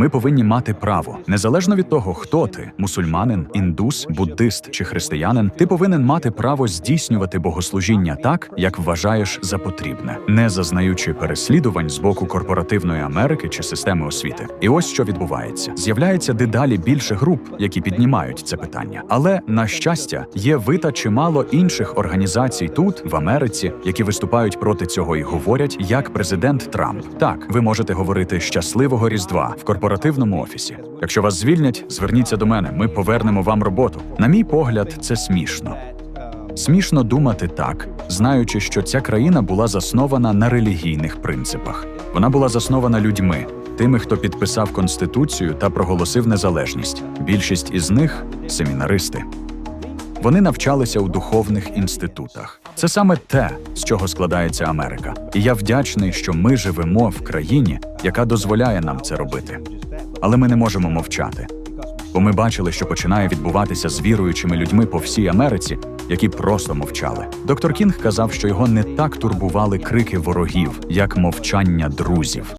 Ми повинні мати право, незалежно від того, хто ти мусульманин, індус, буддист чи християнин. Ти повинен мати право здійснювати богослужіння так, як вважаєш за потрібне, не зазнаючи переслідувань з боку корпоративної Америки чи системи освіти. І ось що відбувається: з'являється дедалі більше груп, які піднімають це питання. Але на щастя, є ви та чимало інших організацій тут, в Америці, які виступають проти цього і говорять, як президент Трамп. Так, ви можете говорити щасливого різдва в корпоративному офісі. Якщо вас звільнять, зверніться до мене. Ми повернемо вам роботу. На мій погляд, це смішно. Смішно думати так, знаючи, що ця країна була заснована на релігійних принципах. Вона була заснована людьми, тими, хто підписав конституцію та проголосив незалежність. Більшість із них семінаристи. Вони навчалися у духовних інститутах. Це саме те, з чого складається Америка. І я вдячний, що ми живемо в країні, яка дозволяє нам це робити. Але ми не можемо мовчати. Бо ми бачили, що починає відбуватися з віруючими людьми по всій Америці, які просто мовчали. Доктор Кінг казав, що його не так турбували крики ворогів, як мовчання друзів.